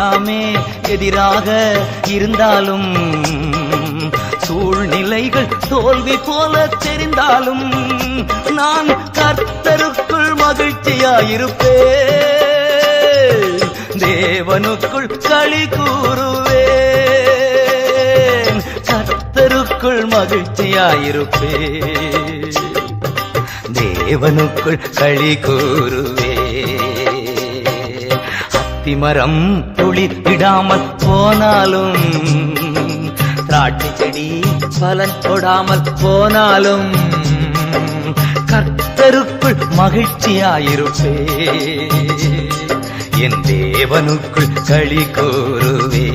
எல்லாமே எதிராக இருந்தாலும் சூழ்நிலைகள் தோல்வி போல தெரிந்தாலும் நான் கர்த்தருக்குள் மகிழ்ச்சியாயிருப்பேன். தேவனுக்குள் களி கூறுவேன். கர்த்தருக்குள் மகிழ்ச்சியாயிருப்பேன். தேவனுக்குள் களி கூறுவே திமரம் துளிர் போனாலும் திராட்சை செடி பலன் தொடாமல் போனாலும் கர்த்தருக்குள் மகிழ்ச்சியாயிருப்பே. என் தேவனுக்குள் களி கூறுவே